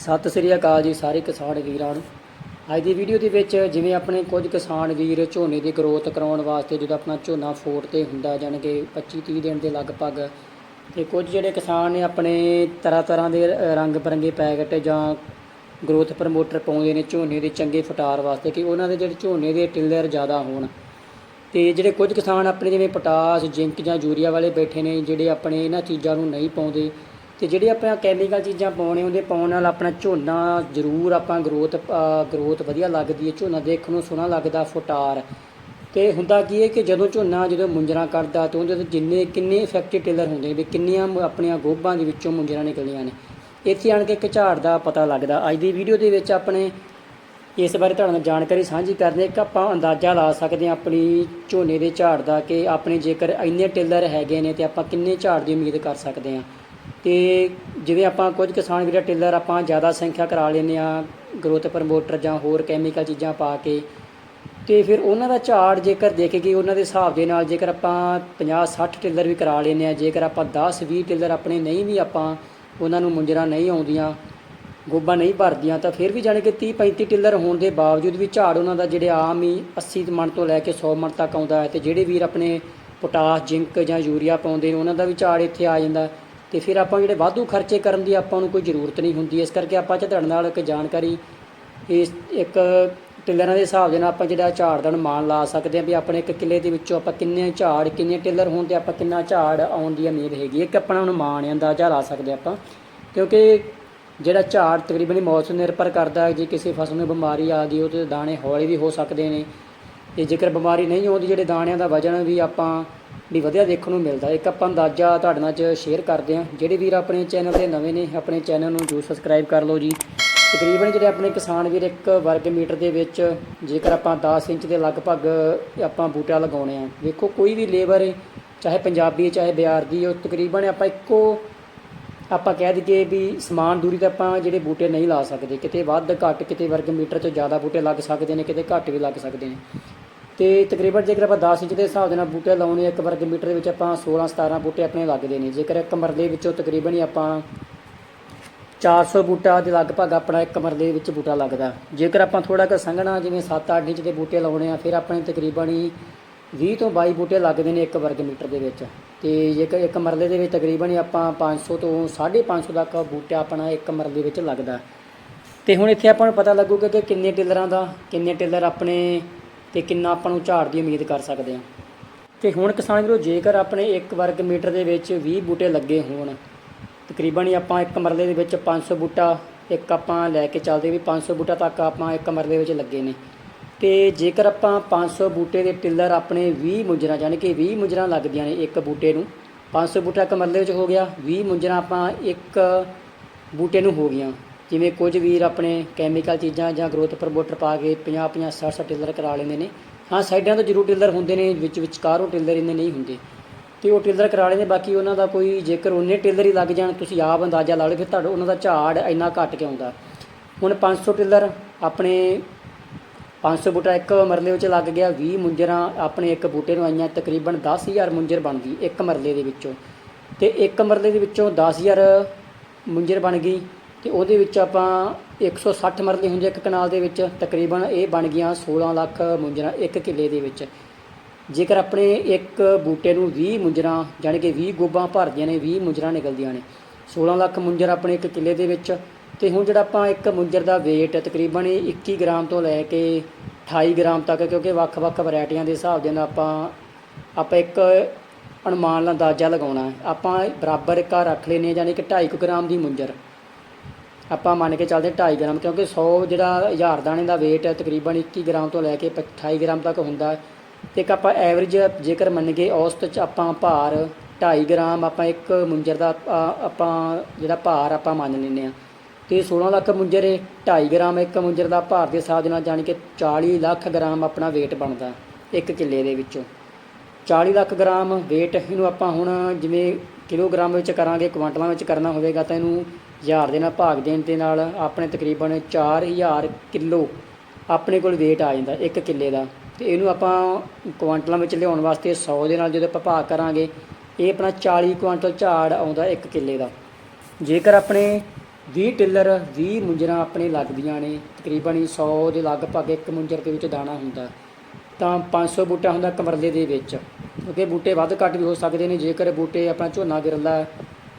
ਸਤਿ ਸ੍ਰੀ ਅਕਾਲ ਜੀ ਸਾਰੇ ਕਿਸਾਨ ਵੀਰਾਂ ਨੂੰ। ਅੱਜ ਦੀ ਵੀਡੀਓ ਦੇ ਵਿੱਚ ਜਿਵੇਂ ਆਪਣੇ ਕੁਝ ਕਿਸਾਨ ਵੀਰ ਝੋਨੇ ਦੀ ਗਰੋਥ ਕਰਾਉਣ ਵਾਸਤੇ ਜਦੋਂ ਆਪਣਾ ਝੋਨਾ ਫੋੜ ਤੇ ਹੁੰਦਾ, ਜਾਣੀ ਕਿ 25 30 ਦਿਨ ਦੇ ਲਗਭਗ, ਤੇ ਕੁਝ ਜਿਹੜੇ ਕਿਸਾਨ ਨੇ ਆਪਣੇ ਤਰ੍ਹਾਂ ਤਰ੍ਹਾਂ ਦੇ ਰੰਗ ਬਰੰਗੇ ਪੈਕਟ ਜਾਂ ਗਰੋਥ ਪ੍ਰਮੋਟਰ ਪਾਉਂਦੇ ਨੇ ਝੋਨੇ ਦੇ ਚੰਗੇ ਫਟਾਰ ਵਾਸਤੇ ਕਿ ਉਹਨਾਂ ਦੇ ਜਿਹੜੇ ਝੋਨੇ ਦੇ ਟਿੱਲਰ ਜ਼ਿਆਦਾ ਹੋਣ। ਤੇ ਜਿਹੜੇ ਕੁਝ ਕਿਸਾਨ ਆਪਣੇ ਜਿਵੇਂ ਪੋਟਾਸ, ਜ਼ਿੰਕ ਜਾਂ ਯੂਰੀਆ ਵਾਲੇ ਬੈਠੇ ਨੇ, ਜਿਹੜੇ ਆਪਣੇ ਇਹਨਾਂ ਚੀਜ਼ਾਂ ਨੂੰ ਨਹੀਂ ਪਾਉਂਦੇ ਤੇ ਜਿਹੜੇ ਆਪਾਂ ਕੈਮੀਕਲ ਚੀਜ਼ਾਂ ਪਾਉਣੇ ਉਹਦੇ ਪਾਉਣ ਨਾਲ ਆਪਣਾ ਝੋਨਾ ਜ਼ਰੂਰ ਆਪਾਂ ਗਰੋਥ ਗਰੋਥ ਵਧੀਆ ਲੱਗਦੀ ਹੈ, ਝੋਨਾ ਦੇਖਣ ਨੂੰ ਸੋਹਣਾ ਲੱਗਦਾ, ਫੁਟਾਰ। ਤੇ ਹੁੰਦਾ ਕੀ ਹੈ ਕਿ ਜਦੋਂ ਝੋਨਾ ਜਦੋਂ ਮੁੰਜਰਾ ਕਰਦਾ ਤਾਂ ਉਹਦੇ ਜਿੰਨੇ ਕਿੰਨੇ ਇਫੈਕਟਿਵ ਟੇਲਰ ਹੁੰਦੇ ਨੇ ਵੀ ਕਿੰਨੀਆਂ ਆਪਣੀਆਂ ਗੋਭਾਂ ਦੇ ਵਿੱਚੋਂ ਮੁੰਜਰਾ ਨਿਕਲੀਆਂ ਨੇ। ਇੱਥੇ ਆਣ ਕੇ ਇੱਕ ਝਾੜ ਦਾ ਪਤਾ ਲੱਗਦਾ। ਅੱਜ ਦੀ ਵੀਡੀਓ ਦੇ ਵਿੱਚ ਆਪਣੇ ਇਸ ਬਾਰੇ ਤੁਹਾਡੇ ਨਾਲ ਜਾਣਕਾਰੀ ਸਾਂਝੀ ਕਰਦੇ ਹਾਂ ਕਿ ਆਪਾਂ ਅੰਦਾਜ਼ਾ ਲਾ ਸਕਦੇ ਹਾਂ ਆਪਣੀ ਝੋਨੇ ਦੇ ਝਾੜ ਦਾ ਕਿ ਆਪਣੇ ਜੇਕਰ ਇੰਨੇ ਟੇਲਰ ਹੈਗੇ ਨੇ ਤੇ ਆਪਾਂ ਕਿੰਨੇ ਝਾੜ ਦੀ ਉਮੀਦ ਕਰ ਸਕਦੇ ਹਾਂ। ਅਤੇ ਜਿਵੇਂ ਆਪਾਂ ਕੁਝ ਕਿਸਾਨ ਵੀਰਾ, ਟਿੱਲਰ ਆਪਾਂ ਜ਼ਿਆਦਾ ਸੰਖਿਆ ਕਰਾ ਲੈਂਦੇ ਹਾਂ ਗਰੋਥ ਪ੍ਰਮੋਟਰ ਜਾਂ ਹੋਰ ਕੈਮੀਕਲ ਚੀਜ਼ਾਂ ਪਾ ਕੇ ਅਤੇ ਫਿਰ ਉਹਨਾਂ ਦਾ ਝਾੜ ਜੇਕਰ ਦੇਖੇਗੀ ਉਹਨਾਂ ਦੇ ਹਿਸਾਬ ਦੇ ਨਾਲ ਜੇਕਰ ਆਪਾਂ 50 60 ਟਿੱਲਰ ਵੀ ਕਰਾ ਲੈਂਦੇ ਹਾਂ, ਜੇਕਰ ਆਪਾਂ 10 20 ਟਿੱਲਰ ਆਪਣੇ ਨਹੀਂ ਵੀ ਆਪਾਂ ਉਹਨਾਂ ਨੂੰ ਮੁੰਜਰਾ ਨਹੀਂ ਆਉਂਦੀਆਂ ਗੋਬਾ ਨਹੀਂ ਭਰਦੀਆਂ, ਤਾਂ ਫਿਰ ਵੀ ਜਾਣੀ ਕਿ 30 35 ਟਿੱਲਰ ਹੋਣ ਦੇ ਬਾਵਜੂਦ ਵੀ ਝਾੜ ਉਹਨਾਂ ਦਾ ਜਿਹੜੇ ਆਮ ਹੀ 80 ਮਣ ਤੋਂ ਲੈ ਕੇ 100 ਮਣ ਤੱਕ ਆਉਂਦਾ ਹੈ ਤੇ ਜਿਹੜੇ ਵੀਰ ਆਪਣੇ ਪੋਟਾਸ, ਜ਼ਿੰਕ ਜਾਂ ਯੂਰੀਆ ਪਾਉਂਦੇ ਨੇ, ਉਹਨਾਂ ਦਾ ਵੀ ਝਾੜ ਇੱਥੇ ਆ ਜਾਂਦਾ ਤੇ ਫਿਰ ਆਪਾਂ ਜਿਹੜੇ ਵਾਧੂ ਖਰਚੇ ਕਰਨ ਦੀ ਆਪਾਂ ਨੂੰ ਕੋਈ ਜ਼ਰੂਰਤ ਨਹੀਂ ਹੁੰਦੀ। ਇਸ ਕਰਕੇ ਆਪਾਂ ਤੁਹਾਡੇ ਨਾਲ ਇੱਕ ਜਾਣਕਾਰੀ, ਇਸ ਇੱਕ ਟਿੱਲਰਾਂ ਦੇ ਹਿਸਾਬ ਦੇ ਨਾਲ ਆਪਾਂ ਜਿਹੜਾ ਝਾੜ ਦਾ ਅਨੁਮਾਨ ਲਾ ਸਕਦੇ ਹਾਂ ਵੀ ਆਪਣੇ ਇੱਕ ਕਿੱਲੇ ਦੇ ਵਿੱਚੋਂ ਆਪਾਂ ਕਿੰਨੇ ਝਾੜ, ਕਿੰਨੇ ਟਿੱਲਰ ਹੋਣ ਤੇ ਆਪਾਂ ਕਿੰਨਾ ਝਾੜ ਆਉਣ ਦੀ ਉਮੀਦ ਹੈਗੀ ਇੱਕ ਆਪਣਾ ਅਨੁਮਾਨ ਹੈ ਅੰਦਾਜ਼ਾ ਲਾ ਸਕਦੇ ਆਪਾਂ। ਕਿਉਂਕਿ ਜਿਹੜਾ ਝਾੜ ਤਕਰੀਬਨ ਹੀ ਮੌਸਮ ਨਿਰਭਰ ਕਰਦਾ ਹੈ। ਜੇ ਕਿਸੇ ਫਸਲ ਨੂੰ ਬਿਮਾਰੀ ਆ ਗਈ, ਉਹਦੇ ਦਾਣੇ ਹੌਲੀ ਵੀ ਹੋ ਸਕਦੇ ਨੇ। ਤੇ ਜੇਕਰ ਬਿਮਾਰੀ ਨਹੀਂ ਆਉਂਦੀ, ਜਿਹੜੇ ਦਾਣਿਆਂ ਦਾ ਵਜਨ ਵੀ ਆਪਾਂ ਵੀ ਵਧੀਆ ਦੇਖਣ ਨੂੰ ਮਿਲਦਾ ਇੱਕ ਆਪਾਂ ਅੰਦਾਜ਼ਾ ਤੁਹਾਡੇ ਨਾਲ ਚ ਸ਼ੇਅਰ ਕਰਦੇ ਹਾਂ। ਜਿਹੜੇ ਵੀਰ ਆਪਣੇ ਚੈਨਲ ਤੇ ਨਵੇਂ ਨੇ ਆਪਣੇ ਚੈਨਲ ਨੂੰ ਜਰੂਰ ਸਬਸਕ੍ਰਾਈਬ ਕਰ ਲਓ ਜੀ। ਤਕਰੀਬਨ ਜਿਹੜੇ ਆਪਣੇ ਕਿਸਾਨ ਵੀਰ ਇੱਕ ਵਰਗ ਮੀਟਰ ਦੇ ਵਿੱਚ ਜੇਕਰ ਆਪਾਂ 10 ਇੰਚ ਦੇ ਲਗਭਗ ਆਪਾਂ ਬੂਟਾ ਲਗਾਉਣੇ ਆ। ਵੇਖੋ ਕੋਈ ਵੀ ਲੇਬਰ ਹੈ ਚਾਹੇ ਪੰਜਾਬੀ ਹੈ, ਚਾਹੇ ਬਿਹਾਰ ਦੀ ਉਹ ਤਕਰੀਬਨ ਆਪਾਂ ਇੱਕੋ ਆਪਾਂ ਕਹਿ ਦਈਏ ਵੀ ਸਮਾਨ ਦੂਰੀ ਤੇ ਆਪਾਂ ਜਿਹੜੇ ਬੂਟੇ ਨਹੀਂ ਲਾ ਸਕਦੇ। ਕਿਤੇ ਵੱਧ ਘੱਟ ਕਿਤੇ ਵਰਗ ਮੀਟਰ ਤੋਂ ਜ਼ਿਆਦਾ ਬੂਟੇ ਲੱਗ ਸਕਦੇ ਨੇ ਕਿਤੇ ਘੱਟ ਵੀ ਲੱਗ ਸਕਦੇ ਨੇ। ਤੇ ਤਕਰੀਬਨ ਜੇਕਰ ਆਪਾਂ 10 ਇੰਚ ਦੇ ਹਿਸਾਬ ਦੇ ਨਾਲ ਬੂਟੇ ਲਾਉਣੇ ਇੱਕ ਵਰਗ ਮੀਟਰ ਦੇ ਵਿੱਚ ਆਪਾਂ 16 17 ਬੂਟੇ ਆਪਣੇ ਲੱਗਦੇ ਨੇ। ਜੇਕਰ ਇੱਕ ਮਰਲੇ ਵਿੱਚੋਂ ਤਕਰੀਬਨ ਹੀ ਆਪਾਂ 400 ਬੂਟਾ ਦੇ ਲਗਭਗ ਆਪਣਾ ਇੱਕ ਮਰਲੇ ਦੇ ਵਿੱਚ ਬੂਟਾ ਲੱਗਦਾ। ਜੇਕਰ ਆਪਾਂ ਥੋੜਾ ਕੁ ਸੰਘਣਾ ਜਿਵੇਂ 7-8 ਇੰਚ ਦੇ ਬੂਟੇ ਲਾਉਣੇ ਆ, ਫਿਰ ਆਪਣੇ ਤਕਰੀਬਨ ਹੀ 20 ਤੋਂ 22 ਬੂਟੇ ਲੱਗਦੇ ਨੇ ਇੱਕ ਵਰਗ ਮੀਟਰ ਦੇ ਵਿੱਚ। ਤੇ ਜੇਕਰ ਇੱਕ ਮਰਲੇ ਦੇ ਵਿੱਚ ਤਕਰੀਬਨ ਹੀ ਆਪਾਂ 500 ਤੋਂ 550 ਤੱਕ ਬੂਟਾ ਆਪਣਾ ਇੱਕ ਮਰਲੇ ਵਿੱਚ ਲੱਗਦਾ। ਤੇ ਹੁਣ ਇੱਥੇ ਆਪਾਂ ਨੂੰ ਪਤਾ ਲੱਗੂਗਾ ਕਿ ਕਿੰਨੇ ਟਿੱਲਰਾਂ ਦਾ, ਕਿੰਨੇ ਟਿੱਲਰ ਆਪਣੇ ਤੇ ਕਿੰਨਾ ਆਪਾਂ ਨੂੰ ਝਾੜ ਦੀ ਉਮੀਦ ਕਰ ਸਕਦੇ ਹਾਂ। ਤੇ ਹੁਣ ਕਿਸਾਨ ਵੀਰੋ, ਜੇਕਰ ਆਪਣੇ ਇੱਕ ਵਰਗ ਮੀਟਰ ਦੇ ਵਿੱਚ 20 ਬੂਟੇ ਲੱਗੇ ਹੋਣ, ਤਕਰੀਬਨ ਹੀ ਆਪਾਂ ਇੱਕ ਮਰਲੇ ਦੇ ਵਿੱਚ 500 ਬੂਟਾ, ਇੱਕ ਆਪਾਂ ਲੈ ਕੇ ਚੱਲਦੇ ਵੀ 500 ਬੂਟਾ ਤੱਕ ਆਪਾਂ ਇੱਕ ਮਰਲੇ ਵਿੱਚ ਲੱਗੇ ਨੇ। ਤੇ ਜੇਕਰ ਆਪਾਂ 500 ਬੂਟੇ ਦੇ ਟਿੱਲਰ ਆਪਣੇ 20 ਮੁੰਜਰਾ, ਯਾਨੀ ਕਿ 20 ਮੁੰਜਰਾ ਲੱਗਦੀਆਂ ਨੇ ਇੱਕ ਬੂਟੇ ਨੂੰ 500 ਬੂਟਾ ਇੱਕ ਮਰਲੇ ਵਿੱਚ ਹੋ ਗਿਆ 20 ਮੁੰਜਰਾ ਆਪਾਂ ਇੱਕ ਬੂਟੇ ਨੂੰ ਹੋ ਗਈਆਂ। ਜਿਵੇਂ ਕੁਝ ਵੀਰ ਆਪਣੇ ਕੈਮੀਕਲ ਚੀਜ਼ਾਂ ਜਾਂ ਗਰੋਥ ਪ੍ਰਮੋਟਰ ਪਾ ਕੇ 50 50 60 60 ਟਿਲਰ ਕਰਾ ਲੈਂਦੇ ਨੇ। ਹਾਂ, ਸਾਈਡਾਂ ਤੋਂ ਜ਼ਰੂਰ ਟਿਲਰ ਹੁੰਦੇ ਨੇ, ਵਿੱਚ ਵਿਚਕਾਰ ਉਹ ਟਿਲਰ ਇੰਨੇ ਨਹੀਂ ਹੁੰਦੇ। ਤੇ ਉਹ ਟਿਲਰ ਕਰਾ ਲੈਂਦੇ, ਬਾਕੀ ਉਹਨਾਂ ਦਾ ਕੋਈ ਜੇਕਰ ਉਹਨੇ ਟਿੱਲਰ ਹੀ ਲੱਗ ਜਾਣ, ਤੁਸੀਂ ਆਪ ਅੰਦਾਜ਼ਾ ਲਾ ਲਓ ਫਿਰ ਤੁਹਾਡਾ ਉਹਨਾਂ ਦਾ ਝਾੜ ਇੰਨਾ ਘੱਟ ਕੇ ਆਉਂਦਾ ਹੁਣ 500 ਟਿੱਲਰ ਆਪਣੇ 500 ਬੂਟਾ ਇੱਕ ਮਰਲੇ ਵਿੱਚ ਲੱਗ ਗਿਆ 20 ਮੁੰਜਰਾਂ ਆਪਣੇ ਇੱਕ ਬੂਟੇ ਨੂੰ ਆਈਆਂ, ਤਕਰੀਬਨ 10000 ਮੁੰਜਰ ਬਣ ਗਈ ਇੱਕ ਮਰਲੇ ਦੇ ਵਿੱਚੋਂ। ਤੇ ਇੱਕ ਮਰਲੇ ਦੇ ਵਿੱਚੋਂ 10000 ਮੁੰਜਰ ਬਣ ਗਈ ਤੇ ਉਹਦੇ ਵਿੱਚ ਆਪਾਂ 160 ਮਰਲੇ ਹੁੰਦੇ ਇੱਕ ਕਨਾਲ ਦੇ ਵਿੱਚ, ਤਕਰੀਬਨ ਇਹ ਬਣ ਗਈਆਂ 16 ਲੱਖ ਮੁੰਜਰਾਂ ਇੱਕ ਕਿੱਲੇ ਦੇ ਵਿੱਚ। ਜੇਕਰ ਆਪਣੇ ਇੱਕ ਬੂਟੇ ਨੂੰ 20 ਮੁੰਜਰਾਂ, ਜਾਣੀ ਕਿ 20 ਗੋਬਾਂ ਭਰਦੀਆਂ ਨੇ 20 ਮੁੰਜਰਾਂ ਨਿਕਲਦੀਆਂ ਨੇ 16 ਲੱਖ ਮੁੰਜਰ ਆਪਣੇ ਇੱਕ ਕਿੱਲੇ ਦੇ ਵਿੱਚ। ਤੇ ਹੁਣ ਜਿਹੜਾ ਆਪਾਂ ਇੱਕ ਮੁੰਜਰ ਦਾ weight ਤਕਰੀਬਨ ਹੀ 21 ਗ੍ਰਾਮ ਤੋਂ ਲੈ ਕੇ 28 ਗ੍ਰਾਮ ਤੱਕ, ਕਿਉਂਕਿ ਵੱਖ-ਵੱਖ ਵੈਰਾਈਟੀਆਂ ਦੇ ਹਿਸਾਬ ਦੇ ਨਾਲ ਆਪਾਂ ਆਪਾਂ ਇੱਕ ਅਨੁਮਾਨ ਅੰਦਾਜ਼ਾ ਲਗਾਉਣਾ ਆਪਾਂ ਬਰਾਬਰ ਇੱਕ ਆਹ ਰੱਖ ਲੈਨੇ ਜਾਨੀ ਕਿ 2.5 ਗ੍ਰਾਮ ਦੀ ਮੁੰਜਰ। ਆਪਾਂ ਮੰਨ ਕੇ ਚੱਲਦੇ 2.5 ਗ੍ਰਾਮ, ਕਿਉਂਕਿ 100 ਜਿਹੜਾ ਹਜ਼ਾਰ ਦਾਣੇ ਦਾ weight ਹੈ, ਤਕਰੀਬਨ 21 ਗ੍ਰਾਮ ਤੋਂ ਲੈ ਕੇ 28 ਗ੍ਰਾਮ ਤੱਕ ਹੁੰਦਾ ਹੈ। ਤੇ ਇੱਕ ਆਪਾਂ ਐਵਰੇਜ ਜੇਕਰ ਮੰਨੀਏ ਔਸਤ ਚ ਆਪਾਂ ਭਾਰ 2.5 ਗ੍ਰਾਮ, ਆਪਾਂ ਇੱਕ ਮੁੰਜਰ ਦਾ ਆਪਾਂ ਜਿਹੜਾ ਭਾਰ ਆਪਾਂ ਮੰਨ ਲੈਂਦੇ ਆ ਤੇ 16 ਲੱਖ ਮੁੰਜਰ ਹੈ 2.5 ਗ੍ਰਾਮ ਇੱਕ ਮੁੰਜਰ ਦਾ ਭਾਰ ਦੇ ਹਿਸਾਬ ਦੇ ਨਾਲ ਜਾਣੀ ਕਿ 40 ਲੱਖ ਗ੍ਰਾਮ ਆਪਣਾ weight ਬਣਦਾ ਇੱਕ ਕਿੱਲੇ ਦੇ ਵਿੱਚੋਂ। 40 ਲੱਖ ਗ੍ਰਾਮ weight ਇਹਨੂੰ ਆਪਾਂ ਹੁਣ ਜਿਵੇਂ ਕਿਲੋਗ੍ਰਾਮ ਵਿੱਚ ਕਰਾਂਗੇ, ਕੁਆਂਟਲਾਂ ਵਿੱਚ ਕਰਨਾ ਹੋਵੇਗਾ ਤਾਂ ਇਹਨੂੰ ਹਜ਼ਾਰ ਦੇ ਨਾਲ ਭਾਗ ਦੇਣ ਦੇ ਨਾਲ ਆਪਣੇ ਤਕਰੀਬਨ 4000 ਕਿਲੋ ਆਪਣੇ ਕੋਲ weight ਆ ਜਾਂਦਾ ਇੱਕ ਕਿੱਲੇ ਦਾ। ਤੇ ਇਹਨੂੰ ਆਪਾਂ ਕੁਆਂਟਲਾਂ ਵਿੱਚ ਲਿਆਉਣ ਵਾਸਤੇ 100 ਦੇ ਨਾਲ ਜਦੋਂ ਆਪਾਂ ਭਾਗ ਕਰਾਂਗੇ, ਇਹ ਆਪਣਾ 40 ਕੁਆਂਟਲ ਝਾੜ ਆਉਂਦਾ ਇੱਕ ਕਿੱਲੇ ਦਾ। ਜੇਕਰ ਆਪਣੇ 20 ਟਿੱਲਰ 20 ਮੁੰਜਰਾਂ ਆਪਣੇ ਲੱਗਦੀਆਂ ਨੇ, ਤਕਰੀਬਨ ਹੀ 100 ਦੇ ਲਗਭਗ ਇੱਕ ਮੁੰਜਰ ਦੇ ਵਿੱਚ ਦਾਣਾ ਹੁੰਦਾ, ਤਾਂ 500 ਬੂਟਾ ਹੁੰਦਾ ਕਮਰਲੇ ਦੇ ਵਿੱਚ। ਕਿਉਂਕਿ ਬੂਟੇ ਵੱਧ ਘੱਟ ਵੀ ਹੋ ਸਕਦੇ ਨੇ, ਜੇਕਰ ਬੂਟੇ ਆਪਣਾ ਝੋਨਾ ਗਿਰਦਾ ਹੈ,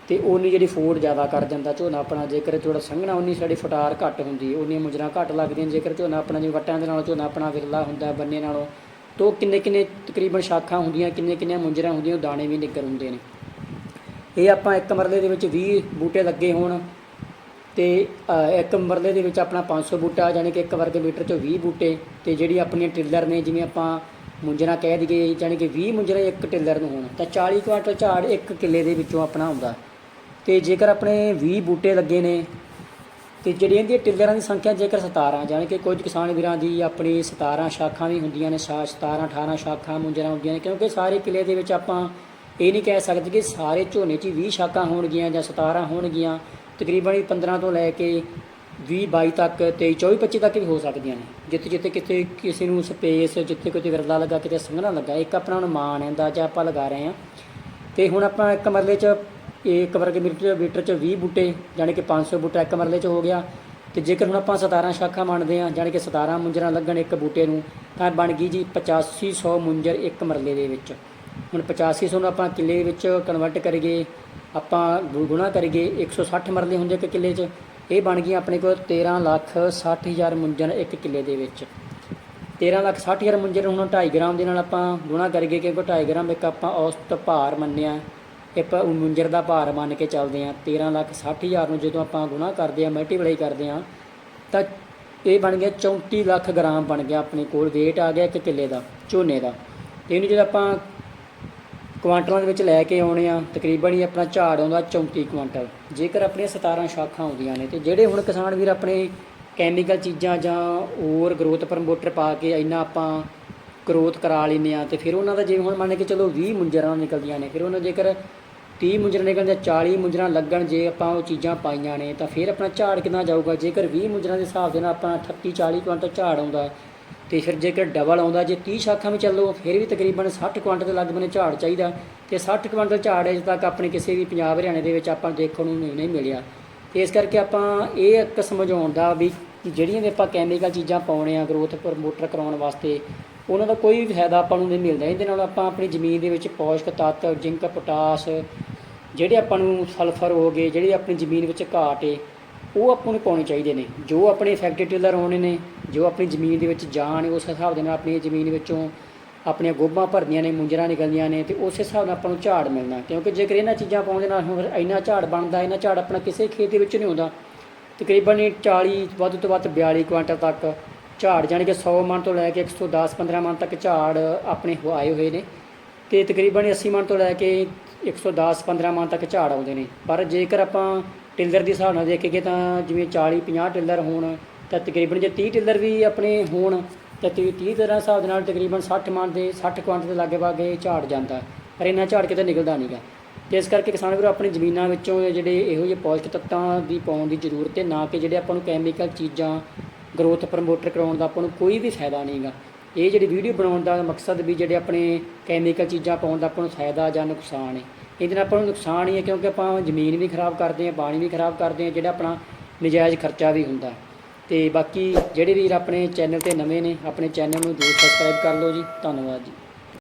ਤੇ ਉਨੀ ਜਿਹੜੀ ਫੋੜ ਜ਼ਿਆਦਾ ਕਰ ਜਾਂਦਾ ਝੋਨਾ ਆਪਣਾ, ਜੇਕਰ ਥੋੜਾ ਸੰਘਣਾ ਉਨੀ ਸਾਡੀ ਫਟਾਰ ਘੱਟ ਹੁੰਦੀ ਉਨੀਆਂ ਮੁੰਜਰਾਂ ਘੱਟ ਲੱਗਦੀਆਂ ਜੇਕਰ ਝੋਨਾ ਆਪਣਾ ਜਿਵੇਂ ਵੱਟਾਂ ਦੇ ਨਾਲੋਂ ਝੋਨਾ ਆਪਣਾ ਵਿਰਲਾ ਹੁੰਦਾ ਬੰਨੇ ਨਾਲੋਂ, ਤੋਂ ਕਿੰਨੇ ਕਿੰਨੇ ਤਕਰੀਬਨ ਸ਼ਾਖਾਂ ਹੁੰਦੀਆਂ, ਕਿੰਨੇ ਕਿੰਨੇ ਮੁੰਜਰਾਂ ਹੁੰਦੀਆਂ, ਉਹ ਦਾਣੇ ਵੀ ਨਿੱਗਰ ਹੁੰਦੇ ਨੇ। ਇਹ ਆਪਾਂ ਇੱਕ ਮਰਲੇ ਦੇ ਵਿੱਚ 20 ਬੂਟੇ ਲੱਗੇ ਹੋਣ, ਤੇ ਇੱਕ ਮਰਲੇ ਦੇ ਵਿੱਚ ਆਪਣਾ 500 ਬੂਟਾ ਯਾਨੀ ਕਿ ਇੱਕ ਵਰਗ ਮੀਟਰ ਚੋਂ 20 ਬੂਟੇ, ਤੇ ਜਿਹੜੀ ਆਪਣੀਆਂ ਟਿੱਲਰ ਨੇ, ਜਿਵੇਂ ਆਪਾਂ ਮੁੰਜਰਾ ਕਹਿ ਦਈਏ ਯਾਨੀ ਕਿ 20 ਮੁੰਜਰਾ ਇੱਕ ਟਿੱਲਰ ਨੂੰ ਹੋਣ, ਤਾਂ 40 ਕੁਆਂਟਲ ਝਾੜ ਇੱਕ ਕਿੱਲੇ ਦੇ ਵਿੱਚੋਂ ਆਪਣਾ ਆਉਂਦਾ ਤੇ ਜੇਕਰ ਆਪਣੇ 20 ਬੂਟੇ ਲੱਗੇ ਨੇ, ਤੇ ਜਿਹੜੀਆਂ ਇਹਦੀਆਂ ਟਿੱਲਰਾਂ ਦੀ ਸੰਖਿਆ ਜੇਕਰ 17 ਯਾਨੀ ਕਿ ਕੁਝ ਕਿਸਾਨ ਵੀਰਾਂ ਦੀ ਆਪਣੀ 17 ਸ਼ਾਖਾਂ ਵੀ ਹੁੰਦੀਆਂ ਨੇ, ਸਾ 17 18 ਸ਼ਾਖਾਂ ਮੁੰਜਰਾ ਹੁੰਦੀਆਂ ਨੇ, ਕਿਉਂਕਿ ਸਾਰੇ ਕਿੱਲੇ ਦੇ ਵਿੱਚ ਆਪਾਂ ਇਹ ਨਹੀਂ ਕਹਿ ਸਕਦੇ ਕਿ ਸਾਰੇ ਝੋਨੇ 'ਚ ਹੀ 20 ਸ਼ਾਖਾਂ ਹੋਣਗੀਆਂ ਜਾਂ 17 ਹੋਣਗੀਆਂ, ਤਕਰੀਬਨ ਹੀ 15 ਤੋਂ ਲੈ ਕੇ 20 22 ਤੱਕ 23 24 25 ਤੱਕ ਵੀ ਹੋ ਸਕਦੀਆਂ ਨੇ। ਜਿੱਥੇ ਜਿੱਥੇ ਕਿਤੇ ਕਿਸੇ ਨੂੰ ਸਪੇਸ, ਜਿੱਥੇ ਕਿਤੇ ਵਿਰਲਾ ਲੱਗਾ, ਕਿਤੇ ਸੰਘਣਾ ਲੱਗਾ, ਇੱਕ ਆਪਣਾ ਅਨੁਮਾਨ ਹੈ, ਅੰਦਾਜ਼ਾ ਆਪਾਂ ਲਗਾ ਰਹੇ ਹਾਂ। ਤੇ ਹੁਣ ਆਪਾਂ ਇੱਕ ਮਰਲੇ 'ਚ ਇੱਕ ਵਰਗ ਮੀਟਰ ਮੀਟਰ 'ਚ 20 ਬੂਟੇ ਯਾਨੀ ਕਿ 500 ਬੂਟਾ ਇੱਕ ਮਰਲੇ 'ਚ ਹੋ ਗਿਆ। ਤੇ ਜੇਕਰ ਹੁਣ ਆਪਾਂ 17 ਸ਼ਾਖਾ ਮੰਨਦੇ ਹਾਂ ਯਾਨੀ ਕਿ 17 ਮੁੰਜਰਾਂ ਲੱਗਣ ਇੱਕ ਬੂਟੇ ਨੂੰ, ਤਾਂ ਬਣ ਗਈ ਜੀ 8500 ਮੁੰਜਰ ਇੱਕ ਮਰਲੇ ਦੇ ਵਿੱਚ। ਹੁਣ 8500 ਨੂੰ ਆਪਾਂ ਕਿੱਲੇ ਵਿੱਚ ਕਨਵਰਟ ਕਰੀਏ, ਆਪਾਂ ਗੁ- ਗੁਣਾ ਕਰੀਏ 160 ਮਰਲੇ ਹੁੰਦੇ ਇੱਕ ਕਿੱਲੇ 'ਚ। ਇਹ ਬਣ ਗਈਆਂ ਆਪਣੇ ਕੋਲ 13 ਲੱਖ 60 ਹਜ਼ਾਰ ਮੁੰਜਰ ਇੱਕ ਕਿੱਲੇ ਦੇ ਵਿੱਚ। 13 ਲੱਖ 60 ਹਜ਼ਾਰ ਮੁੰਜਰ ਹੁਣ 2.5 ਗ੍ਰਾਮ ਦੇ ਨਾਲ ਆਪਾਂ ਗੁਣਾ ਕਰੀਏ ਕਿਉਂਕਿ 2.5 ਗ੍ਰਾਮ ਇੱਕ ਆਪਾਂ ਔਸਤ ਭਾਰ ਮੰਨਿਆ। ਇਹ ਆਪਾਂ ਮੁੰਜਰ ਦਾ ਭਾਰ ਮੰਨ ਕੇ ਚੱਲਦੇ ਹਾਂ। 13 ਲੱਖ 60 ਹਜ਼ਾਰ ਨੂੰ ਜਦੋਂ ਆਪਾਂ ਗੁਣਾ ਕਰਦੇ ਹਾਂ ਮਲਟੀਪਲਾਈ ਕਰਦੇ ਹਾਂ, ਤਾਂ ਇਹ ਬਣ ਗਿਆ 34 ਲੱਖ ਗ੍ਰਾਮ ਬਣ ਗਿਆ ਆਪਣੇ ਕੋਲ। Weight ਆ ਗਿਆ ਇੱਕ ਕਿੱਲੇ ਦਾ, ਝੋਨੇ ਦਾ। ਇਹਨੂੰ ਜਦੋਂ ਆਪਾਂ ਕੁਆਂਟਲਾਂ ਦੇ ਵਿੱਚ ਲੈ ਕੇ ਆਉਣੇ ਆ, ਤਕਰੀਬਨ ਹੀ ਆਪਣਾ ਝਾੜ ਆਉਂਦਾ 34 ਕੁਆਂਟਲ। ਜੇਕਰ ਆਪਣੀਆਂ 17 ਸ਼ਾਖਾਂ ਆਉਂਦੀਆਂ ਨੇ, ਤੇ ਜਿਹੜੇ ਹੁਣ ਕਿਸਾਨ ਵੀਰ ਆਪਣੇ ਕੈਮੀਕਲ ਚੀਜ਼ਾਂ ਜਾਂ ਹੋਰ ਗਰੋਥ ਪ੍ਰਮੋਟਰ ਪਾ ਕੇ ਇੰਨਾ ਆਪਾਂ ਗਰੋਥ ਕਰਾ ਲੈਂਦੇ ਆ, ਤੇ ਫਿਰ ਉਹਨਾਂ ਦਾ ਜਿਵੇਂ ਹੁਣ ਮੰਨ ਕੇ ਚਲੋ 20 ਮੁੰਜਰਾਂ ਨਿਕਲਦੀਆਂ ਨੇ, ਫਿਰ ਉਹਨਾਂ ਜੇਕਰ 30 ਮੁੰਜਰਾਂ ਨਿਕਲਣ ਜਾਂ 40 ਮੁੰਜਰਾਂ ਲੱਗਣ ਜੇ ਆਪਾਂ ਉਹ ਚੀਜ਼ਾਂ ਪਾਈਆਂ ਨੇ, ਤਾਂ ਫਿਰ ਆਪਣਾ ਝਾੜ ਕਿੰਨਾ ਜਾਊਗਾ? ਜੇਕਰ 20 ਮੁੰਜਰਾਂ ਦੇ ਹਿਸਾਬ ਦੇ ਨਾਲ ਆਪਣਾ 38 40 ਕੁਆਂਟਲ ਝਾੜ ਆਉਂਦਾ ਤੇ ਫਿਰ ਜੇਕਰ ਡਬਲ ਆਉਂਦਾ, ਜੇ 30 ਸ਼ਾਖਾਂ ਵੀ ਚੱਲੋ, ਫਿਰ ਵੀ ਤਕਰੀਬਨ 60 ਕੁਆਂਟਲ ਦੇ ਲਗਭਗ ਝਾੜ ਚਾਹੀਦਾ ਤੇ 60 ਕੁਆਂਟਲ ਝਾੜ ਅਜੇ ਤੱਕ ਆਪਣੇ ਕਿਸੇ ਵੀ ਪੰਜਾਬ, ਹਰਿਆਣੇ ਦੇ ਵਿੱਚ ਆਪਾਂ ਦੇਖਣ ਨੂੰ ਨਹੀਂ ਮਿਲਿਆ। ਤੇ ਇਸ ਕਰਕੇ ਆਪਾਂ ਇਹ ਇੱਕ ਸਮਝਾਉਣ ਦਾ ਵੀ ਜਿਹੜੀਆਂ ਵੀ ਆਪਾਂ ਕੈਮੀਕਲ ਚੀਜ਼ਾਂ ਪਾਉਣੇ ਆ ਗਰੋਥ ਪ੍ਰਮੋਟਰ ਕਰਾਉਣ ਵਾਸਤੇ, ਉਹਨਾਂ ਦਾ ਕੋਈ ਵੀ ਫਾਇਦਾ ਆਪਾਂ ਨੂੰ ਨਹੀਂ ਮਿਲਦਾ। ਇਹਦੇ ਨਾਲ ਆਪਾਂ ਆਪਣੀ ਜ਼ਮੀਨ ਦੇ ਵਿੱਚ ਪੌਸ਼ਕ ਤੱਤ ਜ਼ਿੰਕ ਪੋਟਾਸ ਜਿਹੜੇ ਆਪਾਂ ਨੂੰ ਸਲਫਰ ਹੋ ਗਏ, ਜਿਹੜੀ ਆਪਣੀ ਜ਼ਮੀਨ ਵਿੱਚ ਘਾਟ ਏ ਉਹ ਆਪਾਂ ਨੂੰ ਪਾਉਣੇ ਚਾਹੀਦੇ ਨੇ। ਜੋ ਆਪਣੇ ਫੈਕਟਰੀ ਟਿਲਰ ਆਉਣੇ ਨੇ, ਜੋ ਆਪਣੀ ਜ਼ਮੀਨ ਦੇ ਵਿੱਚ ਜਾਣ, ਉਸ ਹਿਸਾਬ ਦੇ ਨਾਲ ਆਪਣੀ ਜ਼ਮੀਨ ਵਿੱਚੋਂ ਆਪਣੀਆਂ ਗੋਭਾਂ ਭਰਦੀਆਂ ਨੇ, ਮੁੰਜਰਾਂ ਨਿਕਲਦੀਆਂ ਨੇ ਤੇ ਉਸ ਹਿਸਾਬ ਨਾਲ ਆਪਾਂ ਨੂੰ ਝਾੜ ਮਿਲਣਾ। ਕਿਉਂਕਿ ਜੇਕਰ ਇਹਨਾਂ ਚੀਜ਼ਾਂ ਪਾਉਣ ਦੇ ਨਾਲ ਹੁਣ ਇੰਨਾ ਝਾੜ ਬਣਦਾ, ਇੰਨਾ ਝਾੜ ਆਪਣਾ ਕਿਸੇ ਖੇਤ ਦੇ ਵਿੱਚ ਨਹੀਂ ਹੁੰਦਾ। ਤਕਰੀਬਨ ਇਹ 40 ਵੱਧ ਤੋਂ ਵੱਧ 42 ਕੁਇੰਟਲ ਤੱਕ ਝਾੜ, ਜਾਣੀ ਕਿ 100 ਮਣ ਤੋਂ ਲੈ ਕੇ 110 15 ਮਣ ਤੱਕ ਝਾੜ ਆਪਣੇ ਹੋ ਆਏ ਹੋਏ ਨੇ। ਤੇ ਤਕਰੀਬਨ 80 ਮਣ ਤੋਂ ਲੈ ਕੇ 110 15 ਮਣ ਤੱਕ ਝਾੜ ਆਉਂਦੇ ਨੇ। ਪਰ ਜੇਕਰ ਆਪਾਂ ਟਿੱਲਰ ਦੇ ਹਿਸਾਬ ਨਾਲ ਦੇਖੀਏ ਤਾਂ ਜਿਵੇਂ 40 50 ਟਿੱਲਰ ਹੋਣ, ਤਾਂ ਤਕਰੀਬਨ ਜੇ 30 ਟਿੱਲਰ ਵੀ ਆਪਣੇ ਹੋਣ, ਤਾਂ 30 30 ਤਰ੍ਹਾਂ ਹਿਸਾਬ ਦੇ ਨਾਲ ਤਕਰੀਬਨ 60 ਮਣ ਦੇ 60 ਕੁਆਂਟਲ ਦੇ ਲਾਗੇ ਬਾਗੇ ਝਾੜ ਜਾਂਦਾ। ਪਰ ਇੰਨਾ ਝਾੜ ਕਿਤੇ ਨਿਕਲਦਾ ਨਹੀਂਗਾ ਤੇ ਇਸ ਕਰਕੇ ਕਿਸਾਨ ਵੀਰੋ ਆਪਣੀ ਜ਼ਮੀਨਾਂ ਵਿੱਚੋਂ ਜਿਹੜੇ ਇਹੋ ਜਿਹੇ ਪੌਸ਼ਟਿਕ ਤੱਤਾਂ ਦੀ ਪਾਉਣ ਦੀ ਜ਼ਰੂਰਤ ਹੈ, ਨਾ ਕਿ ਜਿਹੜੇ ਆਪਾਂ ਨੂੰ ਕੈਮੀਕਲ ਚੀਜ਼ਾਂ ਗਰੋਥ ਪ੍ਰਮੋਟਰ ਕਰਾਉਣ ਦਾ ਆਪਾਂ ਨੂੰ ਕੋਈ ਵੀ ਫਾਇਦਾ ਨਹੀਂਗਾ ਇਹ ਜਿਹੜੀ ਵੀਡੀਓ ਬਣਾਉਣ ਦਾ ਮਕਸਦ ਵੀ ਜਿਹੜੇ ਆਪਣੇ ਕੈਮੀਕਲ ਚੀਜ਼ਾਂ ਪਾਉਣ ਦਾ ਆਪਾਂ ਨੂੰ ਫਾਇਦਾ ਜਾਂ ਨੁਕਸਾਨ ਹੈ। ਇਹਦੇ ਨਾਲ ਆਪਾਂ ਨੂੰ ਨੁਕਸਾਨ ਹੀ ਹੈ ਕਿਉਂਕਿ ਆਪਾਂ ਜ਼ਮੀਨ ਵੀ ਖਰਾਬ ਕਰਦੇ ਹਾਂ, ਪਾਣੀ ਵੀ ਖਰਾਬ ਕਰਦੇ ਹਾਂ, ਜਿਹੜਾ ਆਪਣਾ ਨਜਾਇਜ਼ ਖਰਚਾ ਵੀ ਹੁੰਦਾ ਤੇ ਬਾਕੀ ਜਿਹੜੇ ਵੀਰ ਆਪਣੇ ਚੈਨਲ ਤੇ ਨਵੇਂ ਨੇ, ਆਪਣੇ ਚੈਨਲ ਨੂੰ ਜ਼ਰੂਰ ਸਬਸਕ੍ਰਾਈਬ ਕਰ ਲਓ ਜੀ। ਧੰਨਵਾਦ ਜੀ।